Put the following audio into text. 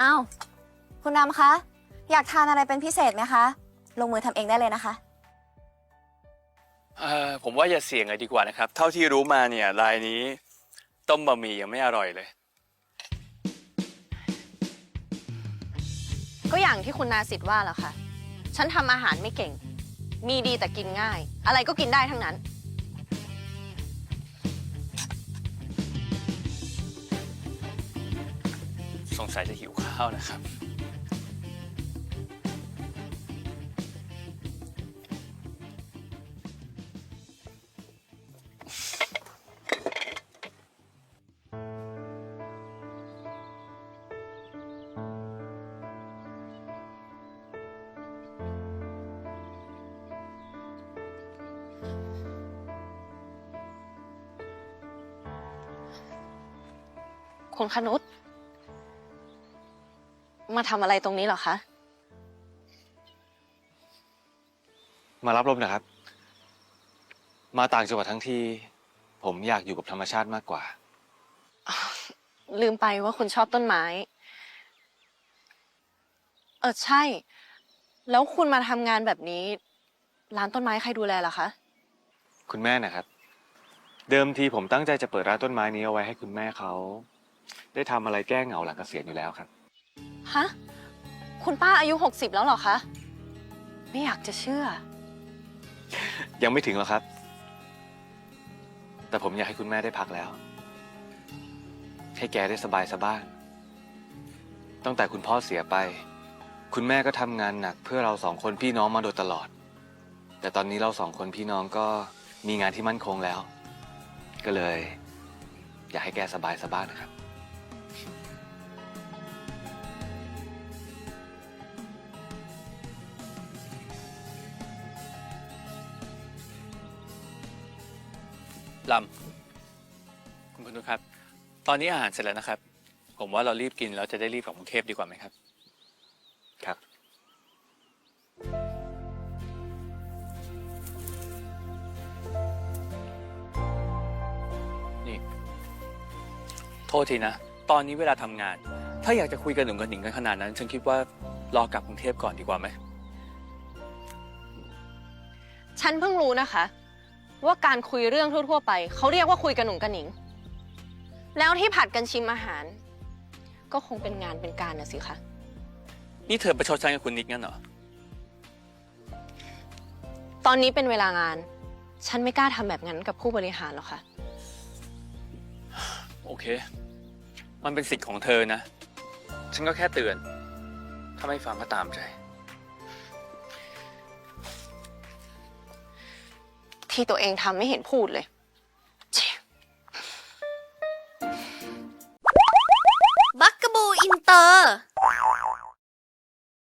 อ้าวคุณน้ำคะ อยากทานอะไรเป็นพิเศษไหมคะ ลงมือทำเองได้เลยนะคะ เออผมว่าอย่าเสี่ยงเลยดีกว่านะครับ เท่าที่รู้มาเนี่ยรายนี้ต้มบะหมี่ยังไม่อร่อยเลย ก็อย่างที่คุณนาสิทธิ์ว่าแหละค่ะ ฉันทำอาหารไม่เก่ง มีดีแต่กินง่าย อะไรก็กินได้ทั้งนั้น สงสัยจะหิวข้าวนะครับ คุณคนุษ มาทำอะไรตรงนี้เหรอคะ มารับลมนะครับ มาต่างจังหวัดทั้งที ผมอยากอยู่กับธรรมชาติมากกว่า ลืมไปว่าคุณชอบต้นไม้ เออใช่ แล้วคุณมาทำงานแบบนี้ ร้านต้นไม้ใครดูแลล่ะคะ คุณแม่นะครับ เดิมทีผมตั้งใจจะเปิดร้านต้นไม้นี้เอาไว้ให้คุณแม่เขา ได้ทำอะไรแก้เหงาหลังเกษียณอยู่แล้วครับ ฮะ คุณป้าอายุหกสิบแล้วเหรอคะ ไม่อยากจะเชื่อ ยังไม่ถึงหรอกครับ แต่ผมอยากให้คุณแม่ได้พักแล้ว ให้แกได้สบายสบ้าง ตั้งแต่คุณพ่อเสียไป คุณแม่ก็ทำงานหนักเพื่อเราสองคนพี่น้องมาโดยตลอด แต่ตอนนี้เราสองคนพี่น้องก็มีงานที่มั่นคงแล้ว ก็เลย อยากให้แกสบายสบ้างนะครับ ลำคุณพนุษครับ ตอนนี้อาหารเสร็จแล้วนะครับ ผมว่าเรารีบกินแล้วจะได้รีบกลับกรุงเทพดีกว่าไหมครับ ครับ นี่ โทษทีนะ ตอนนี้เวลาทำงาน ถ้าอยากจะคุยกันหนุ่มกันหนิงกันขนาดนั้น ฉันคิดว่ารอกลับกรุงเทพก่อนดีกว่าไหม ฉันเพิ่งรู้นะคะ ว่าการคุยเรื่องทั่ว ๆ ไป เขาเรียกว่าคุยกระหนุ่งกระหนิง แล้วที่ผัดกันชิมอาหาร ก็คงเป็นงานเป็นการนะสิคะ นี่เธอประชดฉันกับคุณนิกงั้นเหรอ ตอนนี้เป็นเวลางาน ฉันไม่กล้าทำแบบนั้นกับผู้บริหารหรอกค่ะ โอเค มันเป็นสิทธิ์ของเธอนะ ฉันก็แค่เตือน ถ้าไม่ฟังก็ตามใจ ที่ตัวเองทำไม่เห็นพูดเลยบักกะบูอินเตอร์